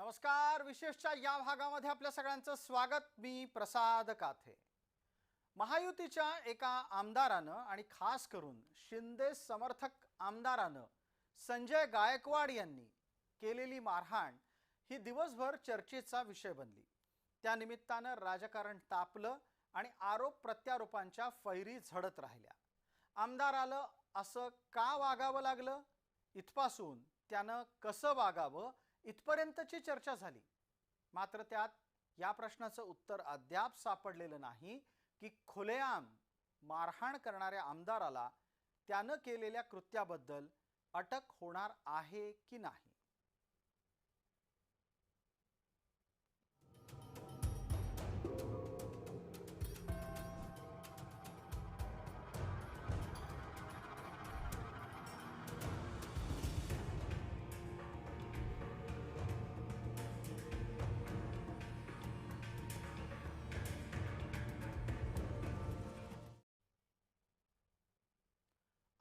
नमस्कार विशेषच्या या भागामध्ये आपल्या सगळ्यांचं स्वागत. मी प्रसाद काथे. महायुतीच्या एका आमदारानं आणि खास करून शिंदे समर्थक आमदारानं संजय गायकवाड यांनी केलेली मारहाण ही दिवसभर चर्चेचा विषय बनली. त्यानिमित्तानं राजकारण तापलं आणि आरोप प्रत्यारोपांच्या फैरी झडत राहिल्या. आमदाराला असं का वागावं लागलं? इथपासून त्यानं कसं वागावं? इथपर्यंतची चर्चा झाली. मात्र त्यात या प्रश्नाचं उत्तर अद्याप सापडलेलं नाही की खुलेआम मारहाण करणाऱ्या आमदाराला त्यानं केलेल्या कृत्याबद्दल अटक होणार आहे की नाही.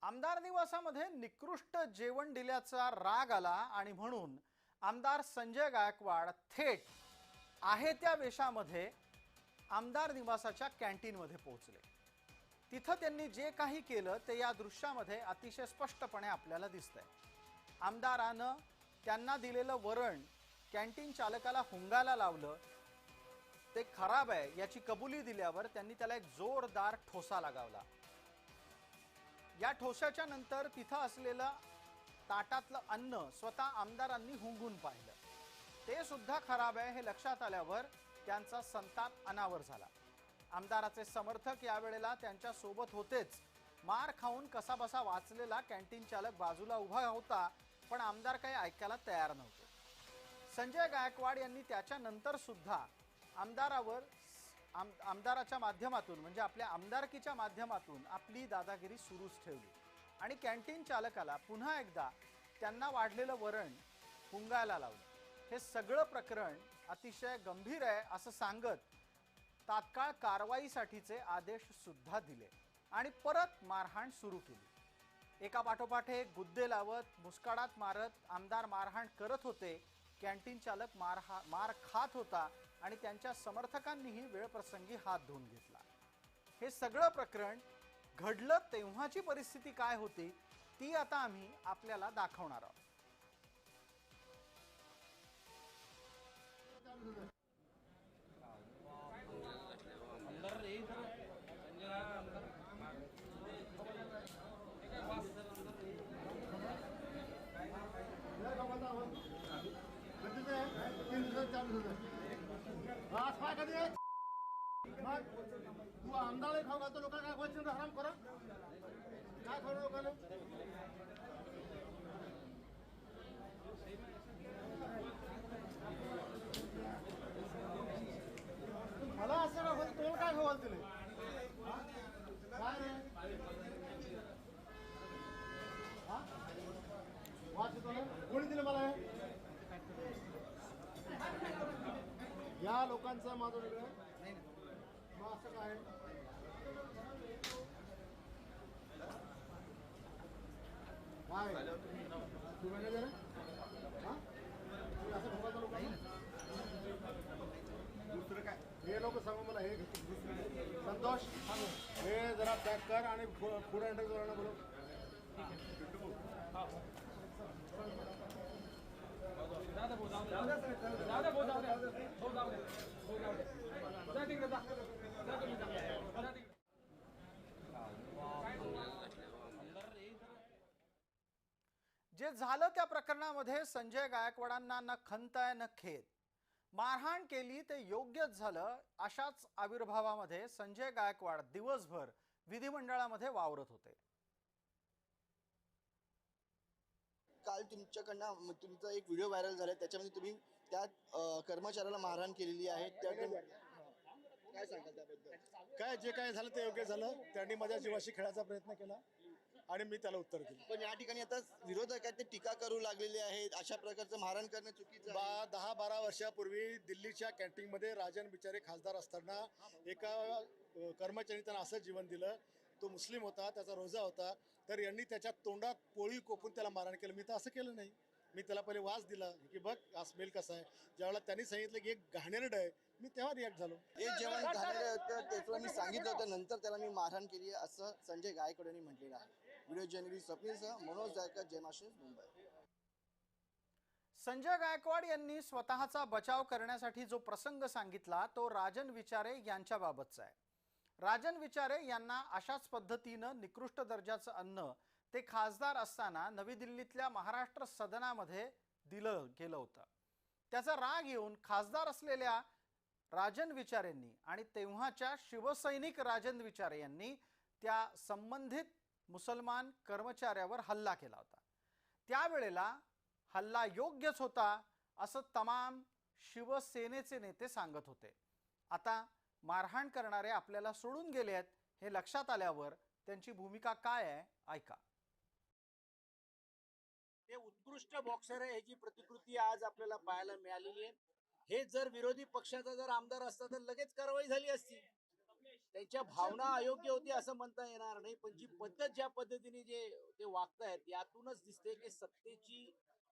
आमदार निवासामध्ये निकृष्ट जेवण दिल्याचा राग आला आणि म्हणून आमदार संजय गायकवाड थेट आहे त्या वेशामध्ये आमदार निवासाच्या कॅन्टीनमध्ये पोहोचले. तिथं त्यांनी जे काही केलं ते या दृश्यामध्ये अतिशय स्पष्टपणे आपल्याला दिसतंय. आमदारानं त्यांना दिलेलं वरण कॅन्टीन चालकाला हुंगायला लावलं. ते खराब आहे याची कबुली दिल्यावर त्यांनी त्याला एक जोरदार ठोसा लगावला. या ठोस्याच्या नंतर तिथं असलेलं ताटातलं अन्न स्वतः आमदारांनी हुंगून पाहिलं. ते सुद्धा खराब आहे हे लक्षात आल्यावर त्यांचा संताप अनावर झाला. आमदाराचे समर्थक यावेळेला त्यांच्यासोबत होतेच. मार खाऊन कसाबसा वाचलेला कॅन्टीन चालक बाजूला उभा होता पण आमदार काही ऐकायला तयार नव्हते. संजय गायकवाड यांनी त्याच्यानंतर सुद्धा आमदारावर आम आमदाराच्या माध्यमातून म्हणजे आपल्या आमदारकीच्या माध्यमातून आपली दादागिरी सुरूच ठेवली. आणि कॅन्टीन चालकाला पुन्हा एकदा त्यांना वाढलेलं वरण हुंगायला लावलं. हे सगळं प्रकरण अतिशय गंभीर आहे असं सांगत तात्काळ कारवाईसाठीचे आदेश सुद्धा दिले. आणि परत मारहाण सुरू केली. एका पाठोपाठ एक गुद्दे लावत मुस्काडात मारत आमदार मारहाण करत होते. कॅन्टीन चालक मार मार खात होता. आणि त्यांच्या समर्थकांनीही वेळप्रसंगी हात धुवून घेतला. हे सगळं प्रकरण घडलं तेव्हाची परिस्थिती काय होती ती आता आम्ही आपल्याला दाखवणार आहोत. तू आमदार खाऊ घालतो लोकांना काय बोलशील रे हराम करा काय खाऊ लोकांना? मला असं का बोलतो तोंड काय खाऊ तुला काय रे? हा? वाच येतो ना? कोणी दिलं मला या लोकांचा माझं वेगळं. असं काय काय तू आहे दुसरं काय हे लोक सांगू मला हे. संतोष हे जरा पॅक कर आणि फूड अँड ड्रग बोलव दादा भाऊ जाऊ दे दादा भाऊ जाऊ दे भाऊ जाऊ दे भाऊ जाऊ दे जा तिकडे जा जा तुम्ही जा जा तिकडे अंदर यही सर जे झालं त्या प्रकरणामध्ये संजय गायकवाडांना न खंत आहे न खेद. मारहाण केली ते योग्यच झालं. अशाच आविर्भावामध्ये संजय गायकवाड दिवसभर विधिमंडळामध्ये वावरत होते. काल तुमच्याकडनं तुमचा एक व्हिडिओ व्हायरल झाला त्याच्यामध्ये तुम्ही त्या कर्मचाऱ्याला मारहाण केलेली आहे. त्या काय सांगाल त्याबद्दल? काय जे काय झालं ते योग्य झालं. त्यांनी माझ्या जीवाशी खेळायचा प्रयत्न केला. आणि मी त्याला उत्तर दिलं. पण या ठिकाणी आता विरोधक आहेत ते टीका करू लागलेले आहेत. अशा प्रकारचं मारहाण करणं चुकीचं आहे. बा दहा बारा वर्षापूर्वी दिल्लीच्या कॅन्टीनमध्ये राजन बिचारे खासदार असताना एका अ, कर्मचारी त्यांना असं जीवन दिलं. तो मुस्लिम होता त्याचा रोजा होता. तर यांनी त्याच्या तोंडात पोळी कोपून त्याला मारहाण केलं. मी तर असं केलं नाही. मी त्याला पहिले वास दिला. की बघ हा स्मेल कसा आहे. ज्यावेळेला त्यांनी सांगितलं की एक घाणेरडं आहे मी तेव्हा रिॲक्ट झालो. हे जेवण झालेलं होतं ते तुला मी सांगितलं होतं नंतर त्याला मी मारहाण केली आहे असं संजय गायकवाड यांनी म्हटलेलं आहे. व्हिडिओ जर्नलिस्ट स्वप्नीलसह मनोज जायकर जयमाशी मुंबई संजय गायकवाड यांनी स्वतःचा बचाव करण्यासाठी जो प्रसंग सांगितला तो राजन विचारे यांच्याबाबतचा आहे. राजन विचारे यांना अशाच पद्धतीनं निकृष्ट दर्जाचं अन्न ते खासदार असताना नवी दिल्लीतल्या महाराष्ट्र सदनामध्ये दिलं गेलं होतं. त्याचा राग येऊन खासदार असलेल्या राजन विचारेंनी आणि तेव्हाच्या शिवसैनिक राजन विचारे यांनी त्या संबंधित मुसलमान कर्मचाऱ्यावर हल्ला केला होता. त्यावेळेला हल्ला योग्यच होता असं तमाम शिवसेनेचे नेते सांगत होते. आता मारहाण करणारे आपल्याला सोडून गेले आहेत हे लक्षात आल्यावर त्यांची भूमिका काय आहे ऐका. ते उत्कृष्ट बॉक्सर आहे ह्याची प्रतिकृती आज आपल्याला पाहायला मिळालेली आहे. हे जर विरोधी पक्षाचा जर आमदार असता तर लगेच कारवाई झाली असती. त्यांच्या भावना अयोग्य होती असं म्हणता येणार नाही पण जी पद्धत ज्या पद्धतीने जे ते वागतायत यातूनच दिसते की सत्तेची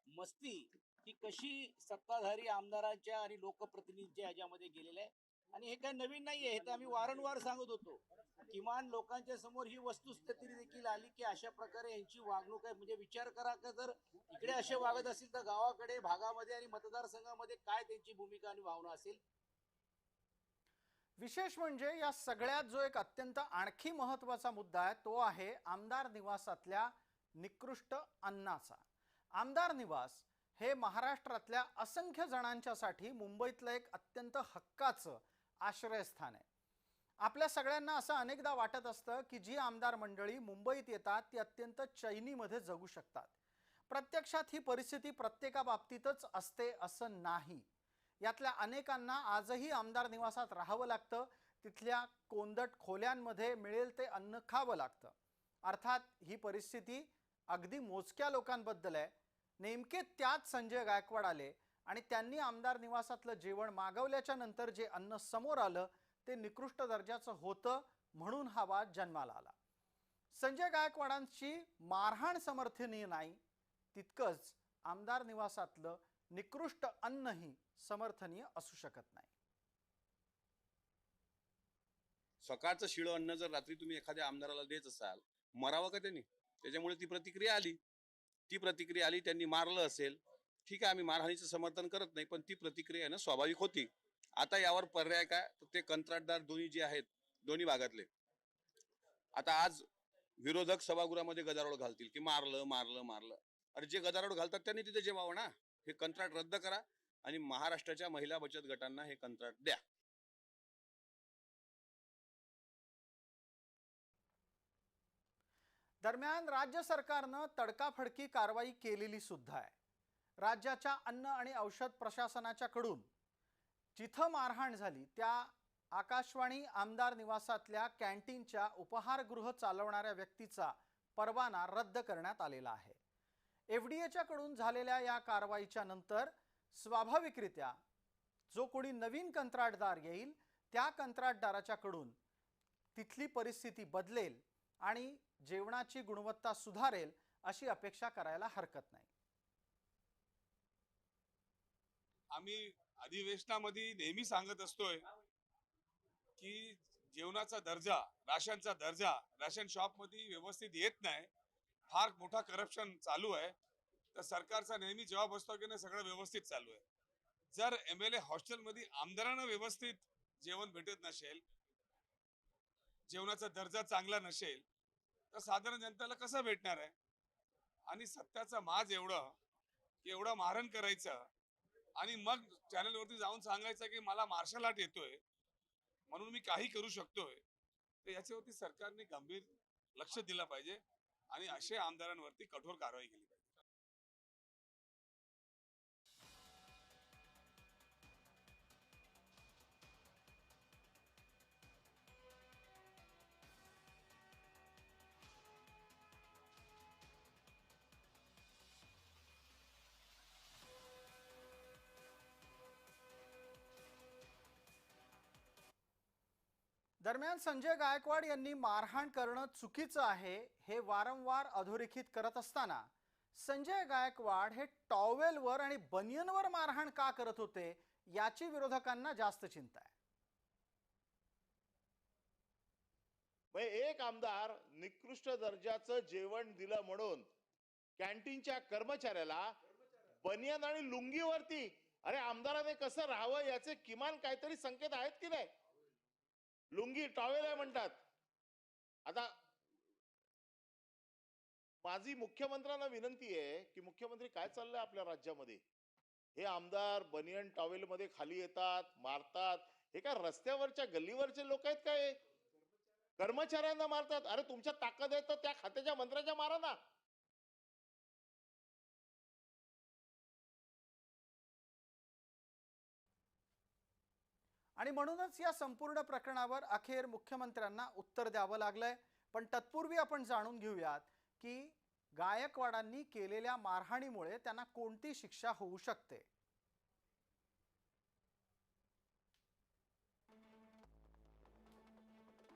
मस्ती ही कशी सत्ताधारी आमदारांच्या आणि लोकप्रतिनिधींच्या ह्याच्यामध्ये गेलेल्या आहे. आणि हे काय नवीन नाहीये हे तर आम्ही वारंवार सांगत होतो. किमान लोकांच्या समोर ही वस्तुस्थिती देखील आली की अशा प्रकारे यांची वागणूक आहे. म्हणजे विचार करा का जर इकडे असे वागत असतील तर गावाकडे भागामध्ये आणि मतदारसंघामध्ये काय त्यांची भूमिका आणि भावना असेल? विशेष म्हणजे या सगळ्यात जो एक अत्यंत आणखी महत्त्वाचा मुद्दा आहे तो आहे आमदार निवासातल्या निकृष्ट अन्नाचा. आमदार निवास हे महाराष्ट्रातल्या असंख्य जणांच्यासाठी मुंबईतलं एक अत्यंत हक्काचं आश्रयस्थान आहे. आपल्या सगळ्यांना असं अनेकदा वाटत असतं की जी आमदार मंडळी मुंबईत येतात ती अत्यंत चैनीमध्ये जगू शकतात. प्रत्यक्षात ही परिस्थिती प्रत्येकाबाबतीतच असते असं नाही. यातल्या अनेकांना आजही आमदार निवासात राहावं लागतं. तिथल्या कोंदट खोल्यांमध्ये मिळेल ते अन्न खावं लागतं. अर्थात ही परिस्थिती अगदी मोजक्या लोकांबद्दल आहे. नेमके त्याच संजय गायकवाड आले आणि त्यांनी आमदार निवासातलं जेवण मागवल्याच्या नंतर जे अन्न समोर आलं ते निकृष्ट दर्जाचं होतं म्हणून हा वाद जन्माला आला. संजय गायकवाडांची मारहाण समर्थनीय नाही. तितकंच आमदार निवासातलं निकृष्ट अन्नही समर्थनीय असू शकत नाही. सकाळचं शिळं अन्न जर रात्री तुम्ही एखाद्या आमदाराला देत असाल मरावं का त्यांनी? त्याच्यामुळे ती प्रतिक्रिया आली. ती प्रतिक्रिया आली त्यांनी मारलं असेल. ठीक आहे आम्ही मारहाणीचं समर्थन करत नाही पण ती प्रतिक्रिया आहे ना स्वाभाविक होती. आता यावर पर्याय काय? तर ते कंत्राटदार दोन्ही जे आहेत दोन्ही भागातले. आता आज विरोधक सभागृहामध्ये गदारोळ घालतील की मारलं मारलं मारलं. अरे जे गदारोळ घालतात त्यांनी तिथे जेवावं ना? हे कंत्राट रद्द करा आणि महाराष्ट्राच्या महिला बचत गटांना हे कंत्राट द्या. दरम्यान राज्य सरकारनं तडकाफडकी कारवाई केलेली सुद्धा आहे. राज्याच्या अन्न आणि औषध प्रशासनाच्या कडून जिथं मारहाण झाली त्या आकाशवाणी आमदार निवासातल्या कॅन्टीनच्या उपहारगृह चालवणाऱ्या व्यक्तीचा परवाना रद्द करण्यात आलेला आहे. एफ डी एच्या कडून झालेल्या या कारवाईच्या नंतर स्वाभाविकरित्या जो कोणी नवीन कंत्राटदार येईल त्या कंत्राटदाराच्या कडून तिथली परिस्थिती बदलेल आणि जेवणाची गुणवत्ता सुधारेल अशी अपेक्षा करायला हरकत नाही. आम्ही अधिवेशनामध्ये नेहमी सांगत असतोय की जेवणाचा दर्जा राशनचा दर्जा राशन शॉपमध्ये व्यवस्थित येत नाही. फार मोठा करप्शन चालू आहे. तर सरकारचा नेहमी जवाब असतो की नाही सगळं व्यवस्थित चालू आहे. जर एम एल ए हॉस्टेलमध्ये आमदारांना व्यवस्थित जेवण भेटत नसेल जेवणाचा दर्जा चांगला नसेल तर साधारण जनतेला कसं भेटणार आहे? आणि सत्याचा माज एवढं की एवढं मारण करायचं आणि मग चॅनलवरती जाऊन सांगायचं की मला मार्शल आर्ट येतोय म्हणून मी काही करू शकतोय तर याच्यावरती सरकारने गंभीर लक्ष दिलं पाहिजे आणि अशा आमदारांवरती कठोर कारवाई केली पाहिजे. दरम्यान संजय गायकवाड यांनी मारहाण करणं चुकीचं आहे हे वारंवार अधोरेखित करत असताना संजय गायकवाड हे टॉवेलवर आणि बनियनवर मारहाण का करत होते याची विरोधकांना जास्त चिंता आहे. एक आमदार निकृष्ट दर्जाचं जेवण दिलं म्हणून कॅन्टीनच्या कर्मचाऱ्याला बनियन आणि लुंगीवरती अरे आमदाराने कसं राहावं याचे किमान काहीतरी संकेत आहेत की नाही? लुंगी टॉवेल आहे म्हणतात. आता माझी मुख्यमंत्र्यांना विनंती आहे की मुख्यमंत्री काय चाललंय आपल्या राज्यामध्ये? हे आमदार बनियन टॉवेल मध्ये खाली येतात मारतात. हे काय रस्त्यावरच्या गल्लीवरचे लोक आहेत काय? कर्मचाऱ्यांना मारतात. अरे तुमच्या ताकद आहे तर त्या खात्याच्या मंत्र्याच्या मारा ना. आणि म्हणूनच या संपूर्ण प्रकरणावर अखेर मुख्यमंत्र्यांना उत्तर द्यावं लागलंय. पण तत्पूर्वी आपण जाणून घेऊयात की गायकवाडांनी केलेल्या मारहाणीमुळे त्यांना कोणती शिक्षा होऊ शकते?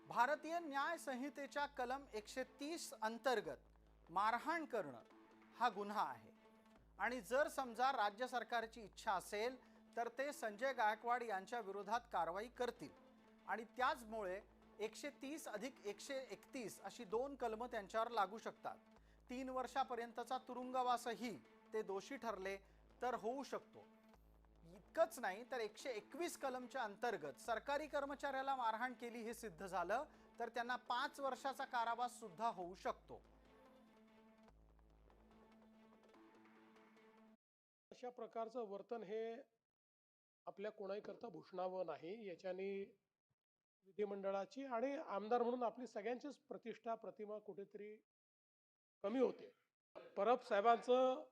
भारतीय न्याय संहितेच्या कलम एकशे तीस अंतर्गत मारहाण करणं हा गुन्हा आहे. आणि जर समजा राज्य सरकारची इच्छा असेल तर ते संजय गायकवाड यांच्या विरोधात कारवाई करतील. आणि त्याचमुळे एकशे तीस अधिक एकशे एकतीस अशी दोन कलमं त्यांच्यावर लागू शकतात. तीन वर्षापर्यंतचा तुरुंगवासही ते दोषी ठरले तर होऊ शकतो. इतकंच नाही तर एकशे एकवीस कलमच्या अंतर्गत सरकारी कर्मचाऱ्याला मारहाण केली हे सिद्ध झालं तर त्यांना पाच वर्षाचा कारावास सुद्धा होऊ शकतो. अशा प्रकारचं वर्तन हे आपल्या कोणाही करता भूषणावं नाही याच्याने विधिमंडळाची आणि आमदार म्हणून आपली सगळ्यांचीच प्रतिष्ठा प्रतिमा कुठेतरी कमी होते. परब साहेबांचं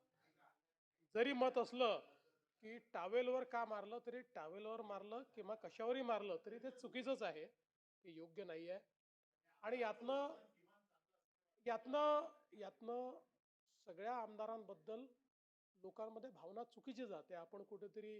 जरी मत असलं की टावेलवर का मारलं तरी टावेलवर मारलं किंवा कशावरही मारलं तरी ते चुकीचंच आहे ते योग्य नाही आहे आणि यातनं यातनं यातनं सगळ्या आमदारांबद्दल लोकांमध्ये भावना चुकीची जाते. आपण कुठेतरी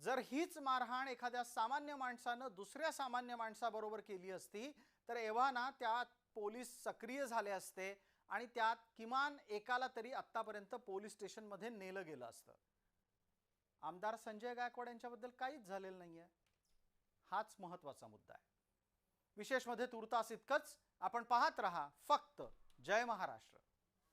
जर हीच मारहाण एखाद्या सामान्य माणसानं दुसऱ्या सामान्य माणसाबरोबर केली असती तर एव्हाना त्यात पोलीस सक्रिय झाले असते आणि त्यात किमान एकाला तरी आत्तापर्यंत पोलीस स्टेशनमध्ये नेलं गेलं असतं. आमदार संजय गायकवाड यांच्याबद्दल काहीच झालेलं नाहीये. हाच महत्त्वाचा मुद्दा आहे. विशेषमध्ये तुर्तास इतकंच. आपण पाहत रहा फक्त जय महाराष्ट्र.